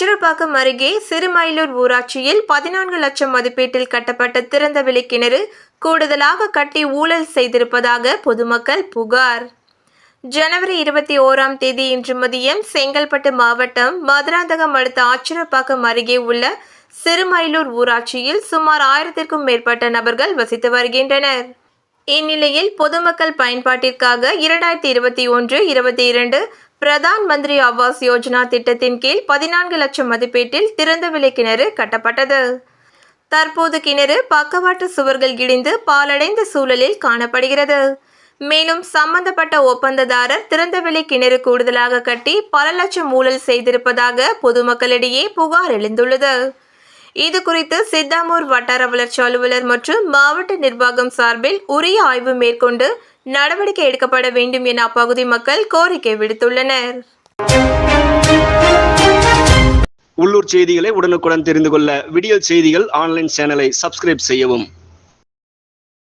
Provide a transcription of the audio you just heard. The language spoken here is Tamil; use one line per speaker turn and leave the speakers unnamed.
அச்சரப்பாக்கம் அருகே சிறுமயிலூர் ஊராட்சியில் பதினான்கு லட்சம் மதிப்பீட்டில் கட்டப்பட்ட திறந்தவெளி கிணறு கூடுதலாக கட்டி ஊழல் செய்திருப்பதாக பொதுமக்கள் புகார். ஜனவரி இருபத்தி ஓராம் தேதி இன்று மதியம் செங்கல்பட்டு மாவட்டம் மதுராந்தகம் அடுத்த ஆச்சிரப்பாக்கம் அருகே உள்ள சிறுமயிலூர் ஊராட்சியில் சுமார் ஆயிரத்திற்கும் மேற்பட்ட நபர்கள் வசித்து வருகின்றனர். இந்நிலையில் பொதுமக்கள் பயன்பாட்டிற்காக இரண்டாயிரத்தி இருபத்தி ஒன்று இருபத்தி இரண்டு பிரதான் மந்திரி ஆவாஸ் யோஜனா திட்டத்தின் கீழ் பதினான்கு லட்சம் மதிப்பீட்டில் திறந்தவெளி கிணறு கட்டப்பட்டது. தற்போது கிணறு பக்கவாட்டு சுவர்கள் இடிந்து பாலடைந்த சூழலில் காணப்படுகிறது. மேலும் சம்பந்தப்பட்ட ஒப்பந்ததாரர் திறந்தவெளி கிணறு கூடுதலாக கட்டி பல லட்சம் ஊழல் செய்திருப்பதாக பொதுமக்களிடையே புகார் எழுந்துள்ளது. இது குறித்து சித்தாமூர் வட்டார வளர்ச்சி அலுவலர் மற்றும் மாவட்ட நிர்வாகம் சார்பில் உரிய ஆய்வு மேற்கொண்டு நடவடிக்கை எடுக்கப்பட வேண்டும் என அப்பகுதி மக்கள் கோரிக்கை விடுத்துள்ளனர்.
உள்ளூர் செய்திகளை உடனுக்குடன் தெரிந்து கொள்ள விடியல் செய்திகள் ஆன்லைன் சேனலை சப்ஸ்கிரைப் செய்யவும்.